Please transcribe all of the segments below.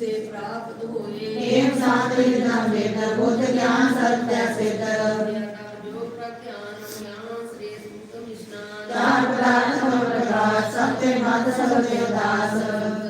से प्राप्त होए। एम सात्विकम वेद बुद्ध ज्ञान सत्य सिद्ध जो प्रज्ञान ज्ञान श्री सूक्तम स्नान तार प्राण सत्य मत सर्वदेव दास।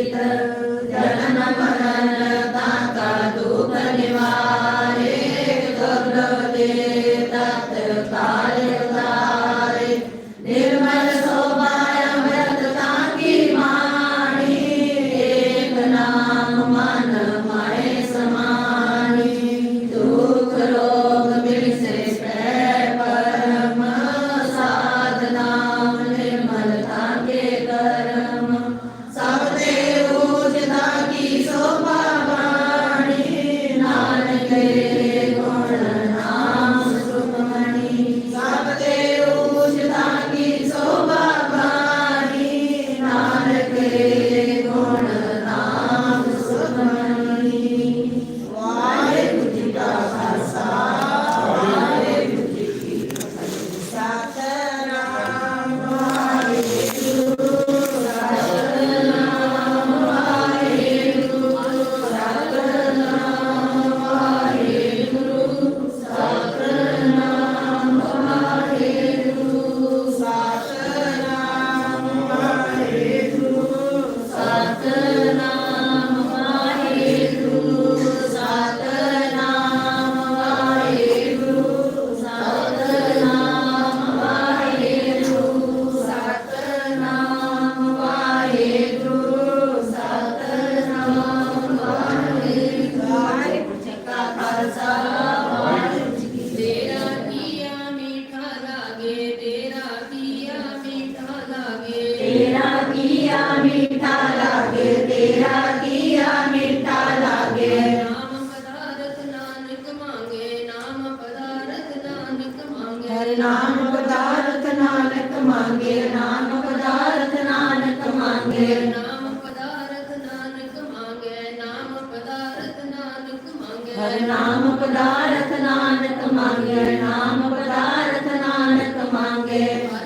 ਪਦਾਰਥ ਨਾਨਕ ਮੰਗੇ ਨਾਮ ਪਦਾਰਥ ਨਾਨਕ ਮੰਗੇ।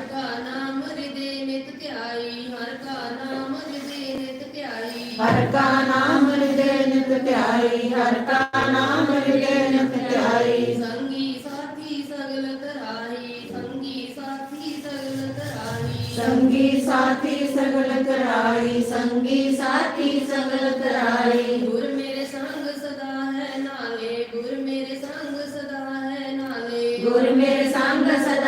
हर का नाम हृदय नित प्यारी हर का नाम हृदय नित प्यारी संगी साथी सगल कराही संगी साथी सगल कराही संगी साथी सगल कराही संगी साथी सगल कराही गुरु मेरे संग सदा है नाले गुरु मेरे संग सदा है नाले। गुरु मेरे संग सदा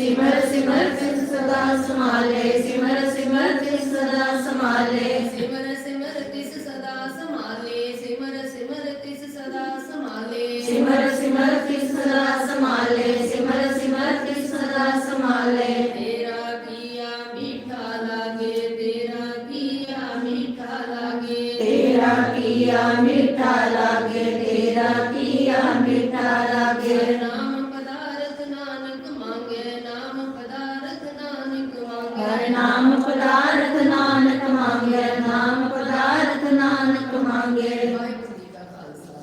सिमर सिमर तिन सदा संभाले। सिमर सिमर तिन सदा संभाले। सिमर सिमर सदा संभाले। सिमर सिमर सदा संभाले। सिमर सिमर सदा संभाले। सिमर सिमर सदा संभाले। तेरा किया मीठा लागे तेरा किया मीठा लागे। तेरा किया मीठा लागे तेरा ਵਾਹਿਗੁਰੂ ਜੀ ਕਾ ਖਾਲਸਾ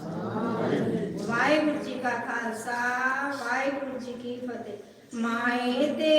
ਵਾਹਿਗੁਰੂ ਜੀ ਕਾ ਖਾਲਸਾ ਵਾਹਿਗੁਰੂ ਜੀ ਕੀ ਫਤਿਹ ਮਾਏ ਤੇ